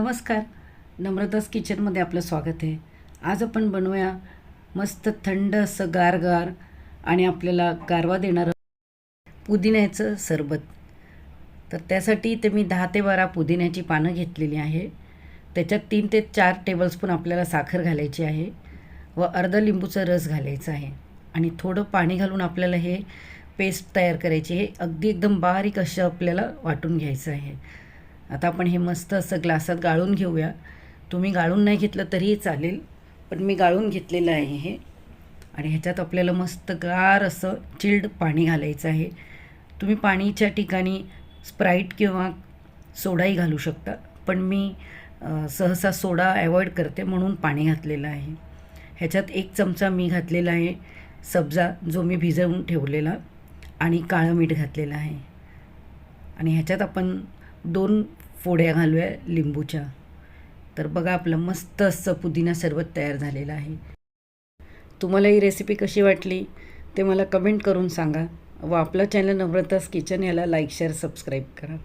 नमस्कार. नम्रतास किचनमध्ये आपलं स्वागत आहे. आज आपण बनवूया मस्त थंड असं गारगार आणि आपल्याला गारवा देणारं पुदिन्याचं सरबत. तर त्यासाठी ते मी दहा ते बारा पुदिन्याची पानं घेतलेली आहे. त्याच्यात तीन ते चार टेबलस्पून आपल्याला साखर घालायची आहे व अर्ध लिंबूचा रस घालायचा आहे. आणि थोडं पाणी घालून आपल्याला हे पेस्ट तयार करायची हे अगदी एकदम बारीक असं आपल्याला वाटून घ्यायचं आहे. आता आपण हे मस्त असं ग्लासात गाळून घेऊया. तुम्ही गाळून नाही घेतलं तरीही चालेल पण मी गाळून घेतलेलं आहे हे. आणि ह्याच्यात आपल्याला मस्त गार असं चिल्ड पाणी घालायचं आहे. तुम्ही पाणीच्या ठिकाणी स्प्राईट किंवा सोडाही घालू शकता पण मी सहसा सोडा अवॉइड करते म्हणून पाणी घातलेलं आहे. ह्याच्यात एक चमचा मी घातलेला आहे सब्जा जो मी भिजवून ठेवलेला आणि काळं मीठ घातलेलं आहे. आणि ह्याच्यात आपण दोन फोड्या घालूया लिंबूच्या. तर बघा आपलं मस्त असं पुदिना सरबत तयार झालेलं आहे. तुम्हाला ही रेसिपी कशी वाटली ते मला कमेंट करून सांगा. व आपलं चॅनल नम्रतास किचन याला लाईक शेअर सबस्क्राईब करा.